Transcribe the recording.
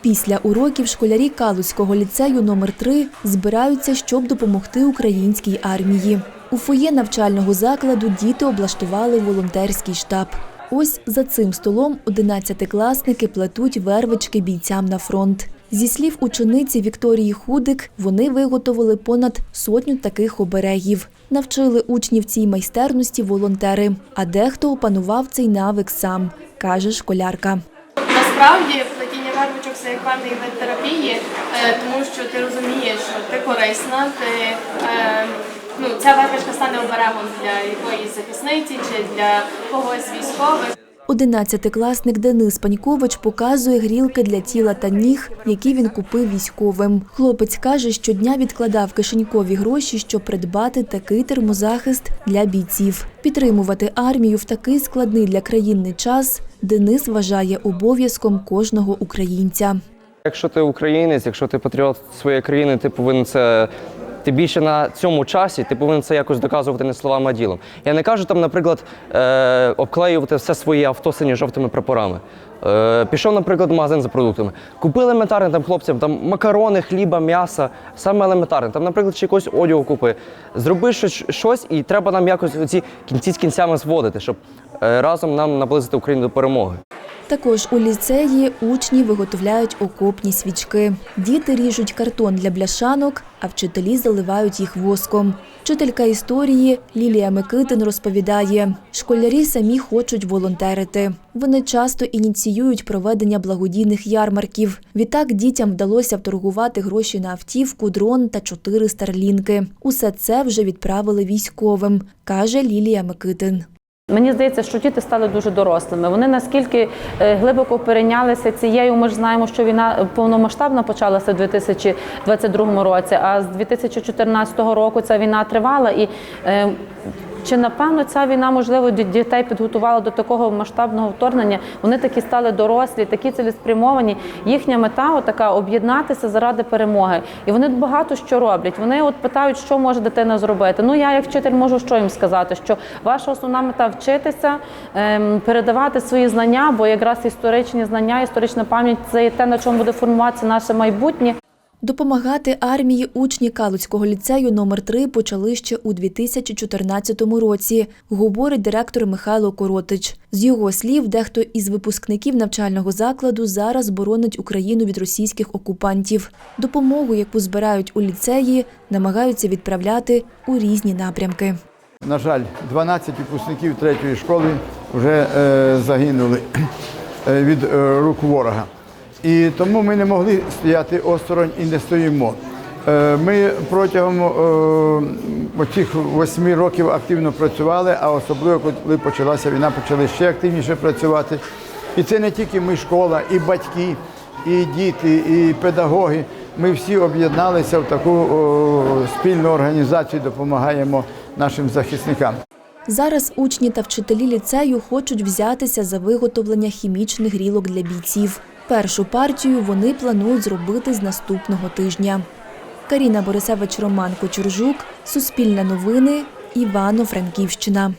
Після уроків школярі Калузького ліцею номер 3 збираються, щоб допомогти українській армії. У фоє навчального закладу діти облаштували волонтерський штаб. Ось за цим столом одинадцятикласники плетуть вервички бійцям на фронт. Зі слів учениці Вікторії Худик, вони виготовили понад сотню таких оберегів. Навчили учнів цій майстерності волонтери, а дехто опанував цей навик сам, каже школярка. Насправді вервичок це як певний вид терапії, е, тому що ти розумієш, що ти корисна, ти, е, ну, ця вервичка стане оберегом для якоїсь захисниці чи для когось військових. Одинадцятикласник Денис Панькович показує грілки для тіла та ніг, які він купив військовим. Хлопець каже, щодня відкладав кишенькові гроші, щоб придбати такий термозахист для бійців. Підтримувати армію в такий складний для країни час Денис вважає обов'язком кожного українця. Якщо ти українець, якщо ти патріот своєї країни, ти повинен це. Ти більше на цьому часі ти повинен це якось доказувати не словами, а ділом. Я не кажу там, наприклад, е, обклеювати все своє авто синьо-жовтими прапорами. Е, пішов, наприклад, в магазин за продуктами. Купи елементарне там хлопцям там макарони, хліба, м'яса, саме елементарне. Там, наприклад, ще якось одягу купи. Зроби щось, щось, і треба нам якось ці кінці з кінцями зводити, щоб е, разом нам наблизити Україну до перемоги. Також у ліцеї учні виготовляють окопні свічки. Діти ріжуть картон для бляшанок, а вчителі заливають їх воском. Вчителька історії Лілія Микитин розповідає, школярі самі хочуть волонтерити. Вони часто ініціюють проведення благодійних ярмарків. Відтак дітям вдалося вторгувати гроші на автівку, дрон та чотири старлінки. Усе це вже відправили військовим, каже Лілія Микитин. Мені здається, що діти стали дуже дорослими. Вони наскільки е, глибоко перейнялися цією. Ми ж знаємо, що війна повномасштабно почалася в 2022 році, а з 2014 року ця війна тривала. І е, чи напевно ця війна можливо дітей підготувала до такого масштабного вторгнення? Вони такі стали дорослі, такі цілеспрямовані. Їхня мета така об'єднатися заради перемоги. І вони багато що роблять. Вони от питають, що може дитина зробити. Ну я як вчитель можу що їм сказати, що ваша основна мета вчитися, ем, передавати свої знання, бо якраз історичні знання, історична пам'ять це те, на чому буде формуватися наше майбутнє. Допомагати армії учні Калуцького ліцею номер 3 почали ще у 2014 році, говорить директор Михайло Коротич. З його слів, дехто із випускників навчального закладу зараз боронить Україну від російських окупантів. Допомогу, яку збирають у ліцеї, намагаються відправляти у різні напрямки. На жаль, 12 випускників третьої школи вже е, загинули е, від е, рук ворога. І тому ми не могли стояти осторонь і не стоїмо. Е, ми протягом е, цих восьми років активно працювали, а особливо коли почалася війна, почали ще активніше працювати. І це не тільки ми школа, і батьки, і діти, і педагоги. Ми всі об'єдналися в таку спільну організацію, допомагаємо нашим захисникам. Зараз учні та вчителі ліцею хочуть взятися за виготовлення хімічних грілок для бійців. Першу партію вони планують зробити з наступного тижня. Каріна Борисевич, Роман Кочуржук, Суспільне новини, Івано-Франківщина.